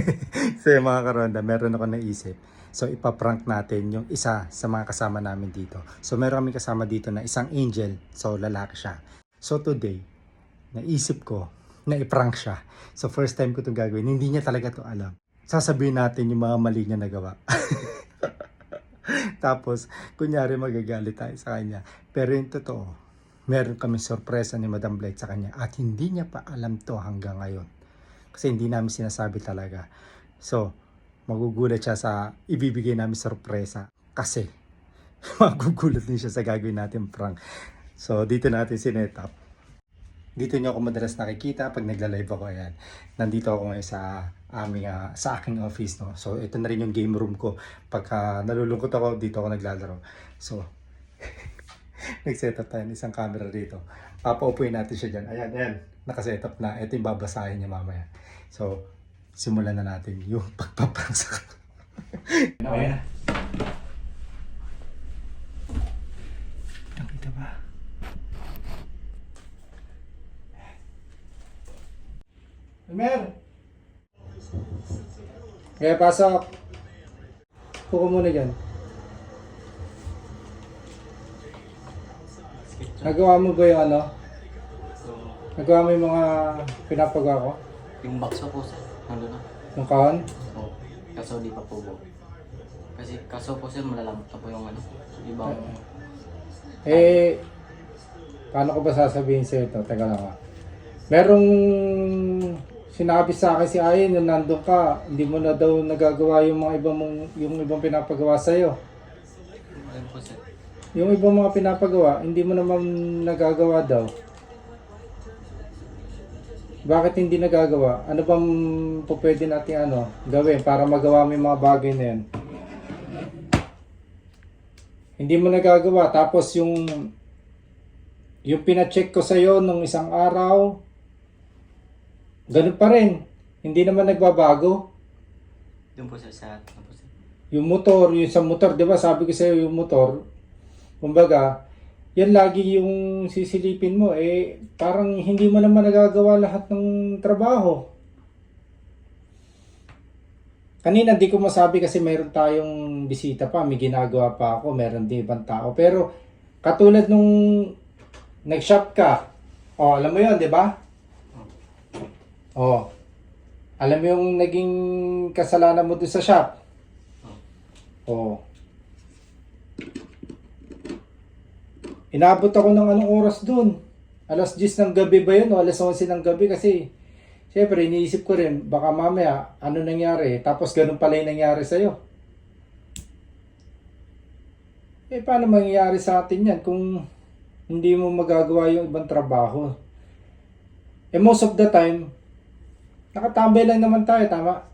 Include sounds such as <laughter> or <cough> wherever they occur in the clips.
<laughs> so mga karonda, meron ako naisip. So ipaprank natin yung isa sa mga kasama namin dito. So meron kami kasama dito na isang angel. So lalaki siya. So today, naisip ko na iprank siya. So first time ko itong gagawin. Hindi niya talaga to alam. Sasabihin natin yung mga mali niya nagawa. <laughs> Tapos, kunyari magagalit tayo sa kanya. Pero yung totoo, meron kami sorpresa ni Madam Blight sa kanya at hindi niya pa alam to hanggang ngayon. Kasi hindi namin sinasabi talaga. So, magugulat siya sa ibibigay namin sorpresa. Kasi, <laughs> magugulat din siya sa gagawin natin prank. So, dito natin sinetap. Dito niyo ako madalas nakikita pag nagla-live ako. Ayan. Nandito ako ngayon sa aming ah, sa aking office no. So ito na rin yung game room ko. Pagka nalulungkot ako dito ako naglalaro. So <laughs> nag-set up tayo ng isang camera dito. Papaupuin natin siya diyan. Ayan, ayan. Naka-set up na. Ito yung babasahin niya mamaya. So simulan na natin yung <laughs> pagpaprank sa Ayan. Nakita ba? Mer! Kaya pasok. Puko muna dyan. Nagawa mo ba yung ano? Nagawa mo yung mga pinapagawa ko? Yung bakso po sir, nandun na. Yung kahon? Oo. Kaso di pa po po. Kasi kaso po sir, malalamot na po yung ano. Ibang, Eh, paano ko ba sasabihin sa'yo ito? Teka lang ha. Merong sinabi sa akin si Ayin na nandun ka, hindi mo na daw nagagawa yung mga ibang mong, yung ibang pinapagawa sa'yo. ayun po sir. Yung ibang mga pinapagawa, hindi mo naman nagagawa daw. Bakit hindi nagagawa? Ano bang po pwede natin ano, gawin para magawa mo yung mga bagay na yan? Hindi mo nagagawa. Tapos yung yung pina-check ko sa'yo nung isang araw, ganun pa rin. Hindi naman nagbabago. Doon po sir sa, sir. Yung motor, yung sa motor, di ba sabi ko sa'yo yung motor, kumbaga, yan lagi yung sisilipin mo, eh, parang hindi mo naman nagagawa lahat ng trabaho. Kanina di ko masabi kasi meron tayong bisita pa, may ginagawa pa ako, meron din ibang tao. Pero katulad nung nag-shop ka, oh, alam mo yon di ba? Oh, alam mo yung naging kasalanan mo doon sa shop? Oo. Inabot ako ng anong oras dun. Alas 10 ng gabi ba yun o alas 11 ng gabi kasi Siyempre, iniisip ko rin, baka mamaya, ano nangyari? Tapos ganun pala yung nangyari sa'yo. Eh, paano mangyayari sa atin yan kung hindi mo magagawa yung ibang trabaho? Eh, most of the time, nakatambay lang naman tayo, tama?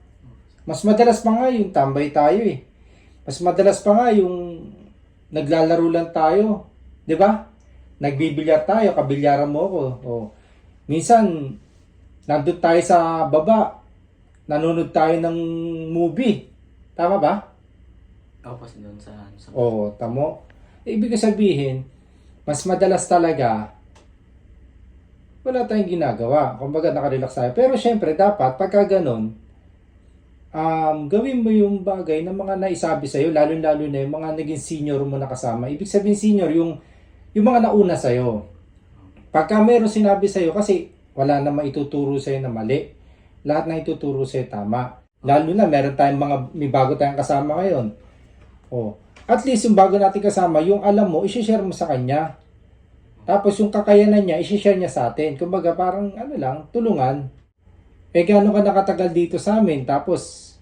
Mas madalas pa nga yung tambay tayo eh. Mas madalas pa nga yung naglalaro lang tayo. 'Di ba? Nagbibilyar tayo, kabilyaran mo ako. O, minsan, nandun tayo sa baba, nanonood tayo ng movie. Tama ba? Ako doon sa, sa Oo, tamo. Ibig sabihin, mas madalas talaga, wala tayong ginagawa. Kumbaga, nakarelax tayo. Pero syempre, dapat, pagka ganun, um, gawin mo yung bagay na mga naisabi sa'yo, lalo-lalo na yung mga naging senior mo nakasama. Ibig sabihin senior, yung, yung mga nauna sa'yo. Pagka meron sinabi sa'yo, kasi wala na maituturo sa'yo na mali. Lahat na ituturo sa'yo tama. Lalo na, meron tayong mga, may bago tayong kasama ngayon. Oh. At least yung bago natin kasama, yung alam mo, isi-share mo sa kanya. Tapos yung kakayanan niya, isi-share niya sa atin. Kumbaga parang ano lang, tulungan. Eh gaano ka nakatagal dito sa amin? Tapos,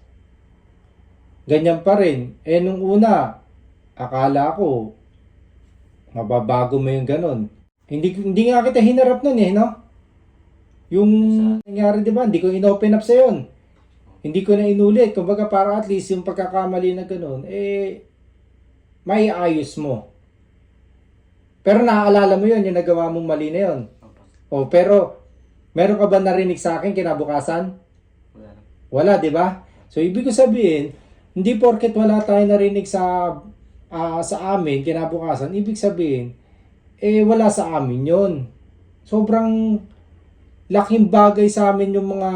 ganyan pa rin. Eh nung una, akala ko, mababago mo yung ganun. Hindi, hindi nga kita hinarap nun eh, no? Yung nangyari, di ba? Hindi ko in-open up sa yun. Hindi ko na inulit. Kumbaga para at least yung pagkakamali na ganun, eh, may ayos mo. Pero naaalala mo yun, yung nagawa mong mali na yun. Opo. O, pero, meron ka ba narinig sa akin kinabukasan? Wala. Wala, di ba? So, ibig ko sabihin, hindi porket wala tayo narinig sa ah, sa amin kinabukasan, ibig sabihin, eh, wala sa amin yon Sobrang laking bagay sa amin yung mga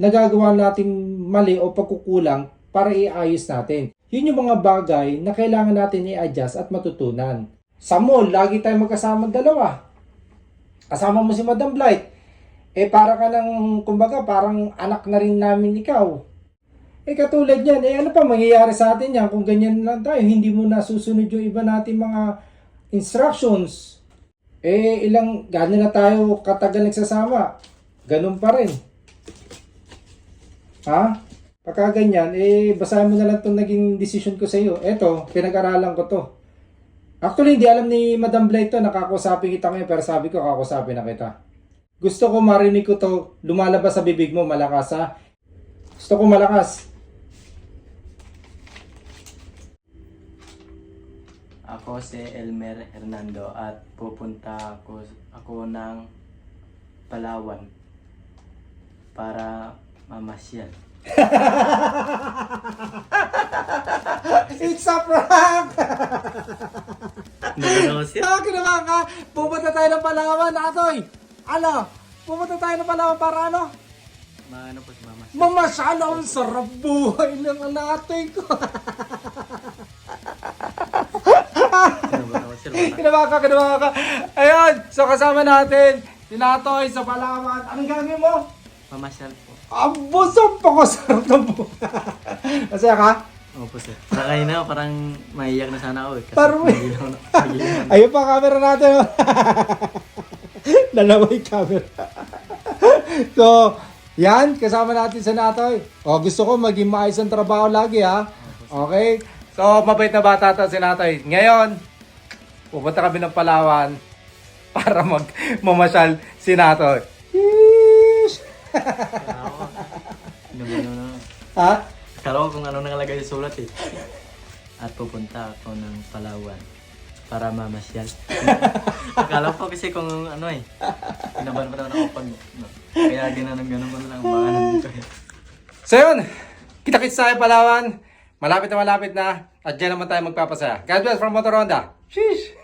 nagagawa natin mali o pagkukulang para iayos natin. Yun yung mga bagay na kailangan natin i-adjust at matutunan. Sa mall, lagi tayong magkasama dalawa. Kasama mo si Madam Blight. Eh para ka ng, kumbaga, parang anak na rin namin ikaw. Eh katulad yan, eh ano pa mangyayari sa atin yan kung ganyan lang tayo, hindi mo nasusunod yung iba natin mga instructions. Eh ilang, gano'n na tayo katagal nagsasama. Ganun pa rin. Ha? Pagka ganyan, eh basahin mo na lang itong naging decision ko sa iyo. Eto, pinag-aralan ko to. Actually, hindi alam ni Madam Blight to, nakakusapin kita ngayon, pero sabi ko, kakusapin na kita. Gusto ko marinig ko to, lumalabas sa bibig mo, malakas ha. Gusto ko malakas. Si Elmer Hernando at pupunta ako, ako ng Palawan para mamasyal. <laughs> It's a prank! Ah, kinabahan ka! Pupunta tayo ng Palawan, Atoy! Ano? Pupunta tayo ng Palawan para ano? Maano po si mama? Mamasyal ang sarap buhay ng anatoy ko. <laughs> Kinabahan ka, kinabahan ka. Ayun, so kasama natin, si Natoy sa Palawan. Anong gagawin mo? Mamasyal po. Abo, sarap ako, sarap ng buhay. <laughs> Masaya ka? Opo sir. Sa kanina parang maiyak na sana ako eh. Kasi Parang may- nagilaw na. nagilaw na. Ayun pa camera natin. oh. <laughs> Dalawa yung camera. <laughs> so, yan, kasama natin sa Natoy. O, gusto ko maging maayos ang trabaho lagi ha. Okay? So, mabait na bata to si Natoy. Ngayon, pupunta kami ng Palawan <laughs> para mag mamasyal si Natoy. Yeesh! Ako. Nagano na. ha? Akala ko kung ano nakalagay sa sulat eh. At pupunta ako ng Palawan para mamasyal. <laughs> Akala ko kasi kung ano eh. Pinaban pa naman ako pag... No. Kaya ginanong ganun na lang. Baka nandito eh. So yun, kita-kits tayo Palawan. Malapit na malapit na. At dyan naman tayo magpapasaya. God bless from Motoronda. Sheesh!